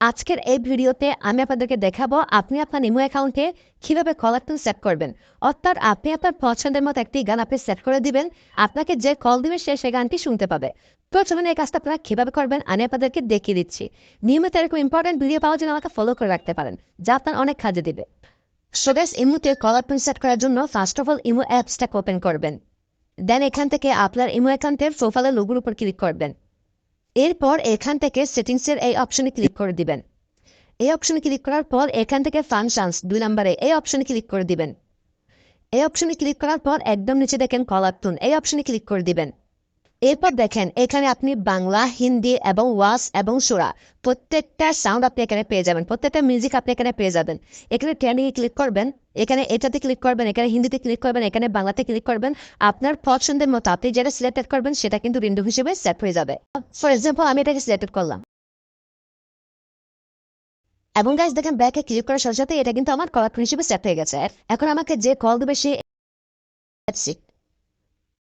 আজকের এই ভিডিওতে আমি আপনাদেরকে দেখাবো আপনি আপনার ইমো অ্যাকাউন্টে কীভাবে কলার টোন সেট করবেন। অর্থাৎ আপনি আপনার পছন্দের মতো একটি গান আপনি সেট করে দিবেন, আপনাকে যে কল দিবে সে সেই গানটি শুনতে পাবে। চলুন এই কাজটা আপনারা কীভাবে করবেন আমি আপনাদেরকে দেখিয়ে দিচ্ছি। নিয়মিত এরকম ইম্পর্টেন্ট ভিডিও পাওয়ার জন্য আমাকে ফলো করে রাখতে পারেন, যা আপনার অনেক কাজে দিবে। সো গ্যাস ইমোতে কলার টোন সেট করার জন্য ফার্স্ট অফ অল ইমো অ্যাপসটা ওপেন করবেন। দেন এখান থেকে আপনার ইমো অ্যাকাউন্টের প্রোফাইলের লোগোর উপর ক্লিক করবেন। এরপর এখান থেকে সেটিংসের এই অপশনে ক্লিক করে দিবেন। এই অপশনে ক্লিক করার পর এখান থেকে ফাংশনস দুই নম্বরে এই অপশনে ক্লিক করে দিবেন। এই অপশনে ক্লিক করার পর একদম নিচে দেখেন কলার টুন এই অপশনে ক্লিক করে দিবেন। এরপর দেখেন, এখানে আপনি বাংলা, হিন্দি এবং ওয়াস এবং সুরা, প্রত্যেকটা সাউন্ড আপনি এখানে পেয়ে যাবেন, প্রত্যেকটা মিউজিক আপনি এখানে পেয়ে যাবেন। এখানে ট্রেন্ডিংয়ে ক্লিক করবেন, এখানে এটাতে ক্লিক করবেন, এখানে হিন্দিতে ক্লিক করবেন, এখানে বাংলাতে ক্লিক করবেন, আপনার পছন্দের মতো আপনি যেটা সিলেক্টেড করবেন, সেটা কিন্তু রিন্ডো হিসেবে সেট হয়ে যাবে। ফর এক্সাম্পল আমি এটাকে সিলেক্টেড করলাম। এবং গাইজ দেখেন ব্যাকে ক্লিক করার সাথে সাথে এটা কিন্তু আমার কলার হিসেবে সেট হয়ে গেছে। এখন আমাকে যে কল দেবে, সে